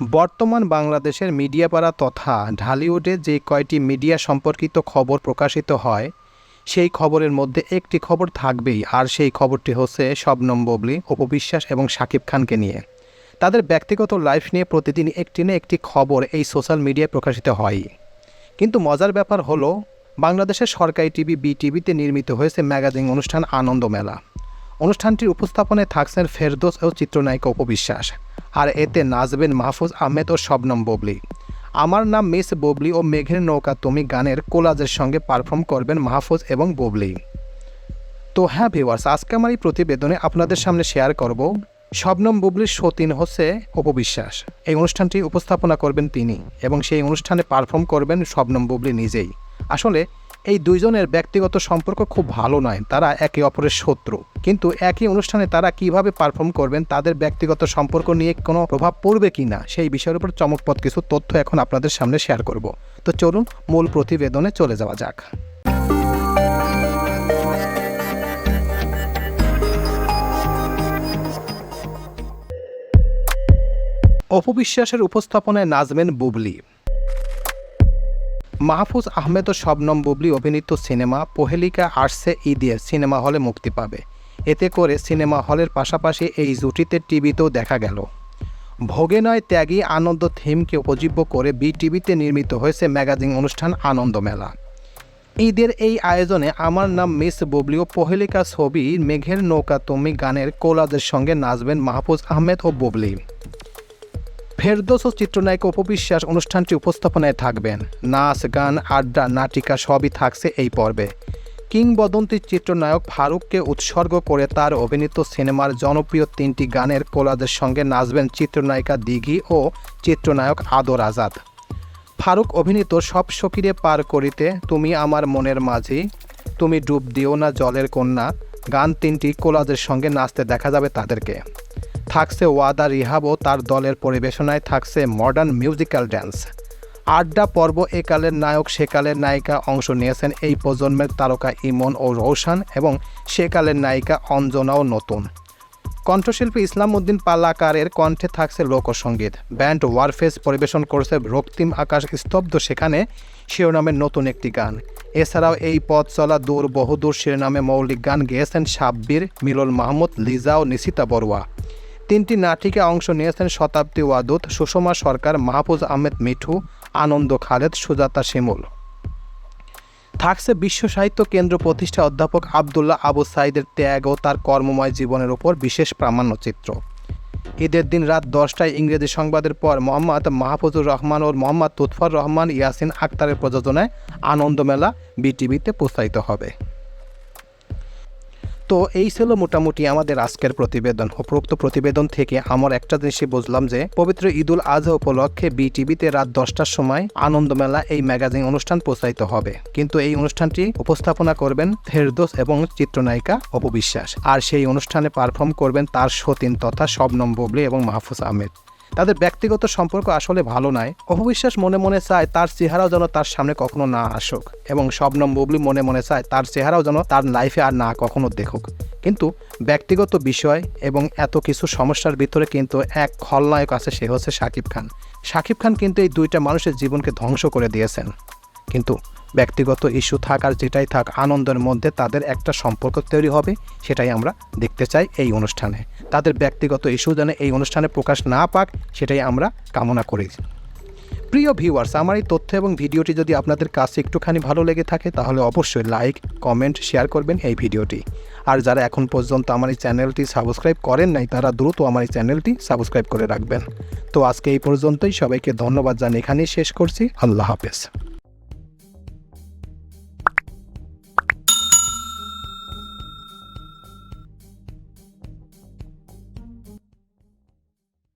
বর্তমান বাংলাদেশের মিডিয়াপাড়া তথা ঢালিউডে যে কয়টি মিডিয়া সম্পর্কিত খবর প্রকাশিত হয়, সেই খবরের মধ্যে একটি খবর থাকবেই, আর সেই খবরটি হচ্ছে শবনম ববলি অপবিশ্বাস এবং শাকিব খানকে নিয়ে। তাদের ব্যক্তিগত লাইফ নিয়ে প্রতিদিন একটি না একটি খবর এই সোশ্যাল মিডিয়ায় প্রকাশিত হয়ই কিন্তু মজার ব্যাপার হলো, বাংলাদেশের সরকারি টিভি বি টিভিতে নির্মিত হয়েছে ম্যাগাজিন অনুষ্ঠান আনন্দ মেলা। অনুষ্ঠানটির উপস্থাপনায় থাকছেন ফেরদোস ও চিত্রনায়িকা উপবিশ্বাস আর এতে নাচবেন মাহফুজ আহমেদ ও শবনম ববলি। আমার নাম মিস ববলি ও মেঘের নৌকা তুমি গানের কোলাজের সঙ্গে পারফর্ম করবেন মাহফুজ এবং ববলি। তো হ্যাঁ ভিওয়ার্স আজকে আমার এই প্রতিবেদনে আপনাদের সামনে শেয়ার করব শবনম বুবলির সতীন হচ্ছে অপবিশ্বাস এই অনুষ্ঠানটি উপস্থাপনা করবেন তিনি এবং সেই অনুষ্ঠানে পারফর্ম করবেন শবনম বুবলি নিজেই। আসলে এই দুইজনের ব্যক্তিগত সম্পর্ক খুব ভালো নয়, তারা একে অপরের শত্রু। কিন্তু একই অনুষ্ঠানে তারা কীভাবে পারফর্ম করবেন, তাদের ব্যক্তিগত সম্পর্ক নিয়ে কোনো প্রভাব পড়বে কি না, সেই বিষয়ের উপর চমকপদ কিছু তথ্য এখন আপনাদের সামনে শেয়ার করব। তো চলুন মূল প্রতিবেদনে চলে যাওয়া যাক। অপবিশ্বাসের উপস্থাপনায় নাজমেন বুবলি। মাহফুজ আহমেদ ও শবনম বুবলি অভিনীত সিনেমা পোহেলিকা আর্টসে ঈদের সিনেমা হলে মুক্তি পাবে। এতে করে সিনেমা হলের পাশাপাশি এই জুটিতে টিভিতেও দেখা গেল। ভোগে নয় ত্যাগী আনন্দ থিমকে উপজীব্য করে বি টিভিতে নির্মিত হয়েছে ম্যাগাজিন অনুষ্ঠান আনন্দ মেলা। ঈদের এই আয়োজনে আমার নাম মিস বুবলি ও পহেলিকা ছবি মেঘের নৌকা তুমি গানের কোলাজের সঙ্গে নাচবেন মাহফুজ আহমেদ ও বুবলি। ফেরদোস ও চিত্রনায়ক উপবিশ্বাস অনুষ্ঠানটি উপস্থাপনায় থাকবেন। নাচ, গান, আড্ডা, নাটিকা সবই থাকছে এই পর্বে। কিংবদন্তি চিত্রনায়ক ফারুককে উৎসর্গ করে তার অভিনীত সিনেমার জনপ্রিয় তিনটি গানের কোলাজের সঙ্গে নাচবেন চিত্রনায়িকা দিঘি ও চিত্রনায়ক আদর আজাদ। ফারুক অভিনীত সব সকিরে পার করিতে তুমি আমার মনের মাঝি, তুমি ডুব দিও না জলের কন্যা, গান তিনটি কোলাজের সঙ্গে নাচতে দেখা যাবে তাদেরকে। থাকছে ওয়াদা রিহাব ও তার দলের পরিবেশনায় থাকছে মডার্ন মিউজিক্যাল ড্যান্স আড্ডা পর্ব একালের নায়ক সেকালের নায়িকা অংশ নিয়েছেন এই প্রজন্মের তারকা ইমন ও রৌশান এবং সেকালের নায়িকা অঞ্জনাও নতুন। কণ্ঠশিল্পী ইসলাম উদ্দিন পাল্লাকারের কণ্ঠে থাকছে লোকসঙ্গীত ব্যান্ড ওয়ারফেস পরিবেশন করছে রক্তিম আকাশ স্তব্ধ সেখানে শিরোনামের নতুন একটি গান। এছাড়াও এই পথ চলা দূর বহুদূর শিরোনামে মৌলিক গান গেয়েছেন সাব্বির, মিলন মাহমুদ, লিজা ও নিশিতা বড়ুয়া। তিনটি নাটিকা অংশ নিয়েছেন শতাব্দী ওয়াদুদ, সুষমা সরকার, মাহফুজ আহমেদ মিঠু, আনন্দ খালেদ, সুজাতা শিমুল। থাকছে বিশ্ব সাহিত্য কেন্দ্র প্রতিষ্ঠা অধ্যাপক আবদুল্লাহ আবু সাইদের ত্যাগ ও তার কর্মময় জীবনের উপর বিশেষ প্রামাণ্যচিত্র ঈদের দিন রাত দশটায় ইংরেজি সংবাদের পর মোহাম্মদ মাহফুজুর রহমান ও মোহাম্মদ তুৎফর রহমান, ইয়াসিন আক্তারের প্রযোজনায় আনন্দমেলা বিটিভিতে প্রচারিত হবে। তো এই ছিল মোটামুটি আমাদের আজকের প্রতিবেদন। উপরোক্ত প্রতিবেদন থেকে আমার একটা জিনিসই বুঝলাম যে, পবিত্র ঈদুল আজহা উপলক্ষে বিটিভিতে রাত দশটার সময় আনন্দমেলা এই ম্যাগাজিন অনুষ্ঠান প্রচারিত হবে। কিন্তু এই অনুষ্ঠানটি উপস্থাপনা করবেন ফেরদোস এবং চিত্রনায়িকা অপবিশ্বাস আর সেই অনুষ্ঠানে পারফর্ম করবেন তার সতীন তথা শবনম বুবলি এবং মাহফুজ আহমেদ। তাদের ব্যক্তিগত সম্পর্ক আসলে ভালো নয়। অপবিশ্বাস মনে মনে চায় তার চেহারাও যেন তার সামনে কখনো না আসুক এবং শবনম বুবলি মনে মনে চায় তার চেহারাও যেন তার লাইফে আর না কখনো দেখুক। কিন্তু ব্যক্তিগত বিষয় এবং এত কিছু সমস্যার ভিতরে কিন্তু এক খলনায়ক আছে সে হচ্ছে শাকিব খান। শাকিব খান কিন্তু এই দুইটা মানুষের জীবনকে ধ্বংস করে দিয়েছেন। কিন্তু ব্যক্তিগত ইস্যু থাক আর যেটাই থাক, আনন্দের মধ্যে তাদের একটা সম্পর্ক তৈরি হবে, সেটাই আমরা দেখতে চাই এই অনুষ্ঠানে। তাদের ব্যক্তিগত ইস্যু যেন এই অনুষ্ঠানে প্রকাশ না পাক, সেটাই আমরা কামনা করি। প্রিয় ভিউয়ার্স আমার এই তথ্য এবং ভিডিওটি যদি আপনাদের কাছে একটুখানি ভালো লেগে থাকে, তাহলে অবশ্যই লাইক কমেন্ট শেয়ার করবেন এই ভিডিওটি। আর যারা এখন পর্যন্ত আমার এই চ্যানেলটি সাবস্ক্রাইব করেন নাই, তারা দ্রুত আমার এই চ্যানেলটি সাবস্ক্রাইব করে রাখবেন। তো আজকে এই পর্যন্তই, সবাইকে ধন্যবাদ জানিয়ে এখানেই শেষ করছি। আল্লাহ হাফেজ।